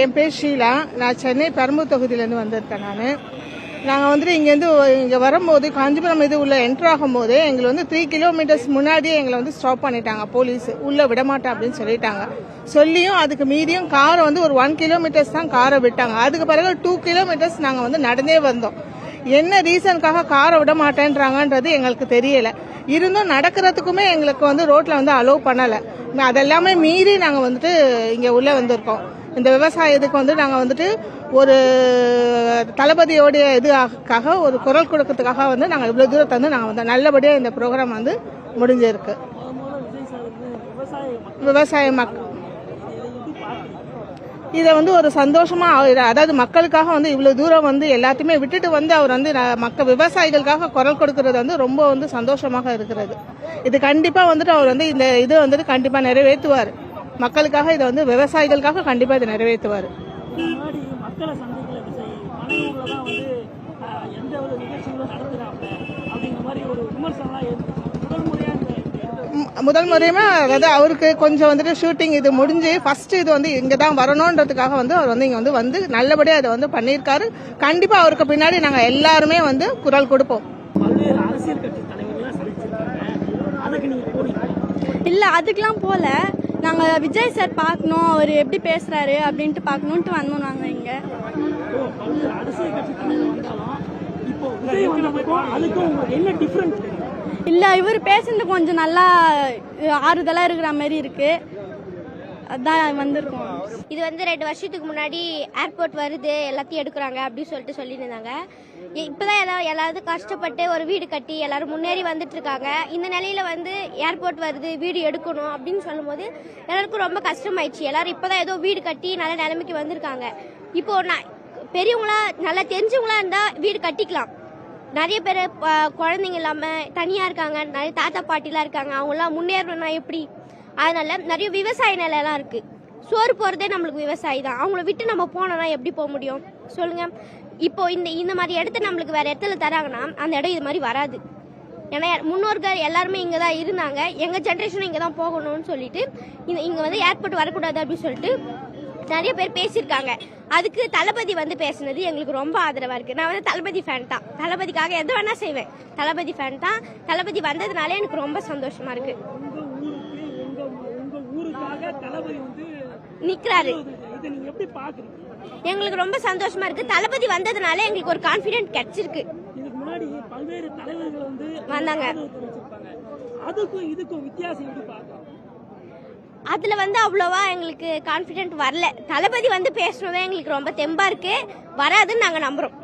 என் பேர் ஷீலா. நான் சென்னை பெரம்பூர் தொகுதியிலேருந்து வந்திருக்கேன் நான். நாங்கள் வந்துட்டு இங்கேருந்து இங்கே வரும்போது காஞ்சிபுரம் இது உள்ள என்ட்ரு ஆகும்போது எங்களை வந்து த்ரீ கிலோமீட்டர்ஸ் முன்னாடியே எங்களை வந்து ஸ்டாப் பண்ணிட்டாங்க போலீஸ் உள்ளே விட மாட்டேன் அப்படின்னு சொல்லிட்டாங்க. சொல்லியும் அதுக்கு மீதியும் காரை வந்து ஒரு ஒன் கிலோமீட்டர்ஸ் தான் காரை விட்டாங்க. அதுக்கு பிறகு டூ கிலோமீட்டர்ஸ் நாங்கள் வந்து நடந்தே வந்தோம். என்ன ரீசனுக்காக காரை விட மாட்டேன்றாங்கன்றது எங்களுக்கு தெரியல. இருந்தும் நடக்கிறதுக்குமே எங்களுக்கு வந்து ரோட்ல வந்து அலோவ் பண்ணலை. அதெல்லாமே மீறி நாங்கள் வந்துட்டு இங்கே உள்ளே வந்திருக்கோம். இந்த விவசாயத்துக்கு வந்து நாங்கள் வந்துட்டு ஒரு தளபதியோடைய இதுக்காக ஒரு குரல் கொடுக்கறதுக்காக வந்து நாங்கள் இவ்வளோ தூரத்தை வந்து நாங்கள் வந்து நல்லபடியாக இந்த ப்ரோக்ராம் வந்து முடிஞ்சிருக்கு. விவசாய மக் இதை வந்து ஒரு சந்தோஷமா அவர் அதாவது மக்களுக்காக வந்து இவ்வளவு தூரம் வந்து எல்லாத்தையுமே விட்டுட்டு வந்து அவர் வந்து மக்கள் விவசாயிகளுக்காக குரல் கொடுக்கறது வந்து ரொம்ப வந்து சந்தோஷமாக இருக்கிறது. இது கண்டிப்பா வந்துட்டு அவர் வந்து இந்த இது வந்துட்டு கண்டிப்பா நிறைவேற்றுவார். மக்களுக்காக இதை வந்து விவசாயிகளுக்காக கண்டிப்பா இதை நிறைவேற்றுவார். மக்களை எந்த ஒரு நிகழ்ச்சிகளும் நடத்துறாங்க அப்படிங்கிற மாதிரி ஒரு விமர்சனம்லாம் ஏற்பட்டுச்சு முதல் முறையா இந்த இந்த ம், முதல் முறையுமே அதாவது அவருக்கு கொஞ்சம் வந்துட்டு ஷூட்டிங் இது முடிஞ்சு ஃபர்ஸ்ட் இது வந்து இங்க தான் வரணுன்றதுக்காக வந்து அவர் வந்து இங்க வந்து வந்து நல்லபடியா அதை வந்து பண்ணியிருக்காரு. கண்டிப்பா அவருக்கு பின்னாடி நாங்க எல்லாருமே வந்து குரல் கொடுப்போம். இல்லை அதுக்கெலாம் போகல நாங்கள் விஜய் சார் பார்க்கணும் அவர் எப்படி பேசுகிறாரு அப்படின்ட்டு பார்க்கணுன்ட்டு வந்தோம் நாங்கள் இங்கே. இப்போ அதுக்கும் என்ன தெரியும் இல்லை இவர் பேசுனது கொஞ்சம் நல்லா ஆறுதலாக இருக்கிற மாதிரி இருக்குது அதான் வந்திருக்கோம். இது வந்து ரெண்டு வருஷத்துக்கு முன்னாடி ஏர்போர்ட் வருது எல்லாத்தையும் எடுக்கிறாங்க அப்படின்னு சொல்லிட்டு சொல்லியிருந்தாங்க. இப்போதான் இப்பதான் எல்லாரும் கஷ்டப்பட்டு ஒரு வீடு கட்டி எல்லாரும் முன்னேறி வந்துட்டு இருக்காங்க இந்த நிலையில வந்து ஏர்போர்ட் வருது வீடு எடுக்கணும் அப்படின்னு சொல்லும்போது எல்லாருக்கும் ரொம்ப கஷ்டமாயிடுச்சு. எல்லாரும் இப்போதான் ஏதோ வீடு கட்டி நல்ல நிலைமைக்கு வந்திருக்காங்க. இப்போ நான் பெரியவங்களா நல்லா தெரிஞ்சவங்களா இருந்தா வீடு கட்டிக்கலாம். நிறைய பேர் குழந்தைங்க இல்லாமல் தனியாக இருக்காங்க நிறைய தாத்தா பாட்டிலாம் இருக்காங்க அவங்களாம் முன்னேறணும்னா எப்படி? அதனால நிறைய விவசாய நிலையெல்லாம் இருக்குது சோறு போகிறதே நம்மளுக்கு விவசாயி தான். அவங்கள விட்டு நம்ம போனோம்னா எப்படி போக முடியும்? சொல்லுங்கள் இப்போ இந்த இந்த மாதிரி இடத்த நம்மளுக்கு வேற இடத்துல தராங்கன்னா அந்த இடம் இது மாதிரி வராது. ஏன்னா முன்னோர்கள் எல்லாருமே இங்கே தான் இருந்தாங்க. எங்கள் ஜென்ரேஷனும் இங்கே தான் போகணும்னு சொல்லிட்டு இங்கே வந்து ஏர்போர்ட் வரக்கூடாது அப்படின்னு சொல்லிட்டு நிறைய பேர் பேசியிருக்காங்க. அதுக்கு தளபதி வந்து பேசுனது எங்களுக்கு ரொம்ப ஆதரவாக இருக்குது நான் வந்து தளபதி ஃபேன் தான். தளபதிக்காக எது வேணால் செய்வேன். தளபதி ஃபேன் தான். தளபதி வந்ததுனால எனக்கு ரொம்ப சந்தோஷமாக இருக்குது நிற்கிறாரு எங்களுக்கு ரொம்ப சந்தோஷமா இருக்கு. தளபதி வந்ததுனால எங்களுக்கு ஒரு கான்ஃபிடென்ட் கிடைச்சிருக்கு. வந்தாங்க. அதுக்கும் இதுக்கும் வித்தியாசம் அதில் வந்து அவ்வளோவா எங்களுக்கு கான்ஃபிடென்ட் வரல. தளபதி வந்து பேசணும் எங்களுக்கு ரொம்ப தெம்பாக இருக்குது வராதுன்னு நாங்கள் நம்புகிறோம்